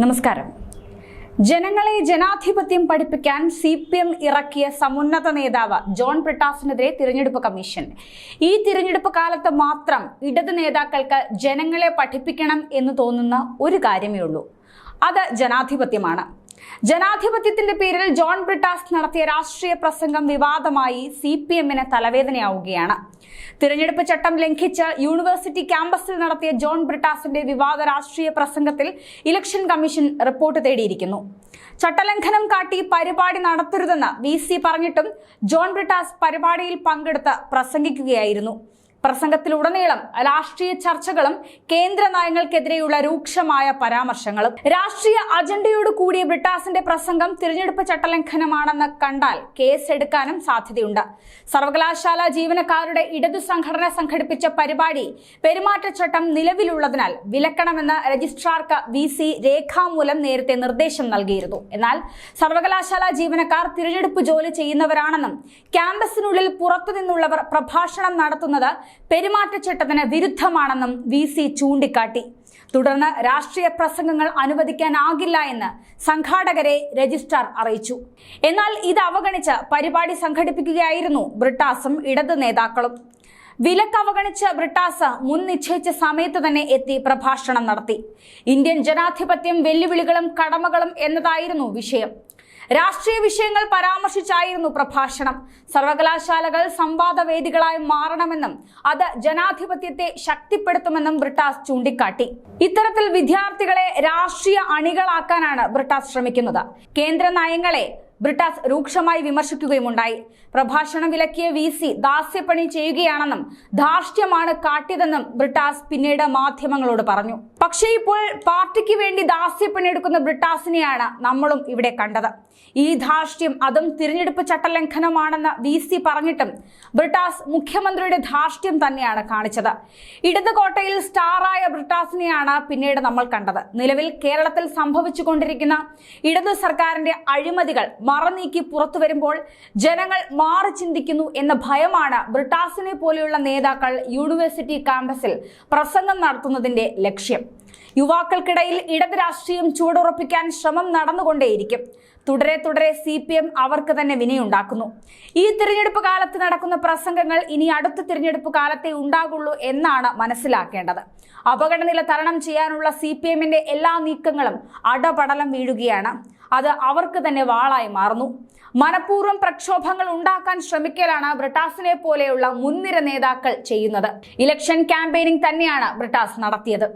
നമസ്കാരം. ജനങ്ങളെ ജനാധിപത്യം പഠിപ്പിക്കാൻ സി പി എം ഇറക്കിയ സമുന്നത നേതാവ് ജോൺ ബ്രിട്ടാസിനെതിരെ തിരഞ്ഞെടുപ്പ് കമ്മീഷൻ. ഈ തിരഞ്ഞെടുപ്പ് കാലത്ത് മാത്രം ഇടത് നേതാക്കൾക്ക് ജനങ്ങളെ പഠിപ്പിക്കണം എന്ന് തോന്നുന്ന ഒരു കാര്യമേ ഉള്ളൂ. അത് ജനാധിപത്യമാണ്. ജനാധിപത്യത്തിന്റെ പേരിൽ ജോൺ ബ്രിട്ടാസ് നടത്തിയ രാഷ്ട്രീയ പ്രസംഗം വിവാദമായി സി പി എമ്മിന് തലവേദനയാവുകയാണ്. തിരഞ്ഞെടുപ്പ് ചട്ടം ലംഘിച്ച് യൂണിവേഴ്സിറ്റി ക്യാമ്പസിൽ നടത്തിയ ജോൺ ബ്രിട്ടാസിന്റെ വിവാദ രാഷ്ട്രീയ പ്രസംഗത്തിൽ ഇലക്ഷൻ കമ്മീഷൻ റിപ്പോർട്ട് തേടിയിരിക്കുന്നു. ചട്ടലംഘനം കാട്ടി പരിപാടി നടത്തരുതെന്ന് വി സി പറഞ്ഞിട്ടും ജോൺ ബ്രിട്ടാസ് പരിപാടിയിൽ പങ്കെടുത്ത് പ്രസംഗിക്കുകയായിരുന്നു. പ്രസംഗത്തിലുടനീളം രാഷ്ട്രീയ ചർച്ചകളും കേന്ദ്ര നയങ്ങൾക്കെതിരെയുള്ള രൂക്ഷമായ പരാമർശങ്ങളും. രാഷ്ട്രീയ അജണ്ടയോട് കൂടിയ ബ്രിട്ടാസിന്റെ പ്രസംഗം തിരഞ്ഞെടുപ്പ് ചട്ടലംഘനമാണെന്ന് കണ്ടാൽ കേസ് എടുക്കാനും സാധ്യതയുണ്ട്. സർവകലാശാല ജീവനക്കാരുടെ ഇടതു സംഘടന സംഘടിപ്പിച്ച പരിപാടി പെരുമാറ്റച്ചട്ടം നിലവിലുള്ളതിനാൽ വിലക്കണമെന്ന് രജിസ്ട്രാർക്ക് വി സി രേഖാമൂലം നേരത്തെ നിർദ്ദേശം നൽകിയിരുന്നു. എന്നാൽ സർവകലാശാല ജീവനക്കാർ തിരഞ്ഞെടുപ്പ് ജോലി ചെയ്യുന്നവരാണെന്നും ക്യാമ്പസിനുള്ളിൽ പുറത്തുനിന്നുള്ളവർ പ്രഭാഷണം നടത്തുന്നത് പെരുമാറ്റച്ചട്ടത്തിന് വിരുദ്ധമാണെന്നും വി സി ചൂണ്ടിക്കാട്ടി. തുടർന്ന് രാഷ്ട്രീയ പ്രസംഗങ്ങൾ അനുവദിക്കാനാകില്ല എന്ന് സംഘാടകരെ രജിസ്ട്രാർ അറിയിച്ചു. എന്നാൽ ഇത് അവഗണിച്ച് പരിപാടി സംഘടിപ്പിക്കുകയായിരുന്നു ബ്രിട്ടാസും ഇടത് നേതാക്കളും. വിലക്ക് അവഗണിച്ച് ബ്രിട്ടാസ് മുൻ നിശ്ചയിച്ച സമയത്ത് തന്നെ എത്തി പ്രഭാഷണം നടത്തി. ഇന്ത്യൻ ജനാധിപത്യം വെല്ലുവിളികളും കടമകളും എന്നതായിരുന്നു വിഷയം. രാഷ്ട്രീയ വിഷയങ്ങൾ പരാമർശിച്ചായിരുന്നു പ്രഭാഷണം. സർവകലാശാലകൾ സംവാദവേദികളായി മാറണമെന്നും അത് ജനാധിപത്യത്തെ ശക്തിപ്പെടുത്തുമെന്നും ബ്രിട്ടാസ് ചൂണ്ടിക്കാട്ടി. ഇത്തരത്തിൽ വിദ്യാർത്ഥികളെ രാഷ്ട്രീയ അണികളാക്കാനാണ് ബ്രിട്ടാസ് ശ്രമിക്കുന്നത്. കേന്ദ്ര നയങ്ങളെ ബ്രിട്ടാസ് രൂക്ഷമായി വിമർശിക്കുകയുമുണ്ടായി. പ്രഭാഷണം വിലക്കിയ വി സി ദാസ്യപ്പണി ചെയ്യുകയാണെന്നും ധാർഷ്ട്യമാണ് കാട്ടിയതെന്നും ബ്രിട്ടാസ് പിന്നീട് മാധ്യമങ്ങളോട് പറഞ്ഞു. പക്ഷേ ഇപ്പോൾ പാർട്ടിക്ക് വേണ്ടി ദാസ്യപ്പണി എടുക്കുന്ന ബ്രിട്ടാസിനെയാണ് നമ്മളും ഇവിടെ കണ്ടത്. ഈ ധാർഷ്ട്യം അതും തിരഞ്ഞെടുപ്പ് ചട്ടലംഘനമാണെന്ന് വി സി പറഞ്ഞിട്ടും ബ്രിട്ടാസ് മുഖ്യമന്ത്രിയുടെ ധാർഷ്ട്യം തന്നെയാണ് കാണിച്ചത്. ഇടത് കോട്ടയിൽ സ്റ്റാറായ ബ്രിട്ടാസിനെയാണ് പിന്നീട് നമ്മൾ കണ്ടത്. നിലവിൽ കേരളത്തിൽ സംഭവിച്ചുകൊണ്ടിരിക്കുന്ന ഇടതു സർക്കാരിന്റെ അഴിമതികൾ മറനീക്കി പുറത്തു വരുമ്പോൾ ജനങ്ങൾ മാറി ചിന്തിക്കുന്നു എന്ന ഭയമാണ് ബ്രിട്ടാസിനെ പോലെയുള്ള നേതാക്കൾ യൂണിവേഴ്സിറ്റി ക്യാമ്പസിൽ പ്രസംഗം നടത്തുന്നതിന്റെ ലക്ഷ്യം. യുവാക്കൾക്കിടയിൽ ഇടത് രാഷ്ട്രീയം ചൂടുറപ്പിക്കാൻ ശ്രമം നടന്നുകൊണ്ടേയിരിക്കും. തുടരെ തുടരെ സി പി എം അവർക്ക് തന്നെ വിനയുണ്ടാക്കുന്നു. ഈ തിരഞ്ഞെടുപ്പ് കാലത്ത് നടക്കുന്ന പ്രസംഗങ്ങൾ ഇനി അടുത്ത തിരഞ്ഞെടുപ്പ് കാലത്തെ ഉണ്ടാകുള്ളൂ എന്നാണ് മനസ്സിലാക്കേണ്ടത്. അപകടനില തരണം ചെയ്യാനുള്ള സി പി എമ്മിന്റെ എല്ലാ നീക്കങ്ങളും അടപടലം വീഴുകയാണ്. അത് അവർക്ക് തന്നെ വാളായി മാറുന്നു. മനഃപൂർവം പ്രക്ഷോഭങ്ങൾ ഉണ്ടാക്കാൻ ശ്രമിക്കലാണ് ബ്രിട്ടാസിനെ പോലെയുള്ള മുൻനിര നേതാക്കൾ ചെയ്യുന്നത്. ഇലക്ഷൻ ക്യാമ്പയിനിങ് തന്നെയാണ് ബ്രിട്ടാസ് നടത്തിയത്.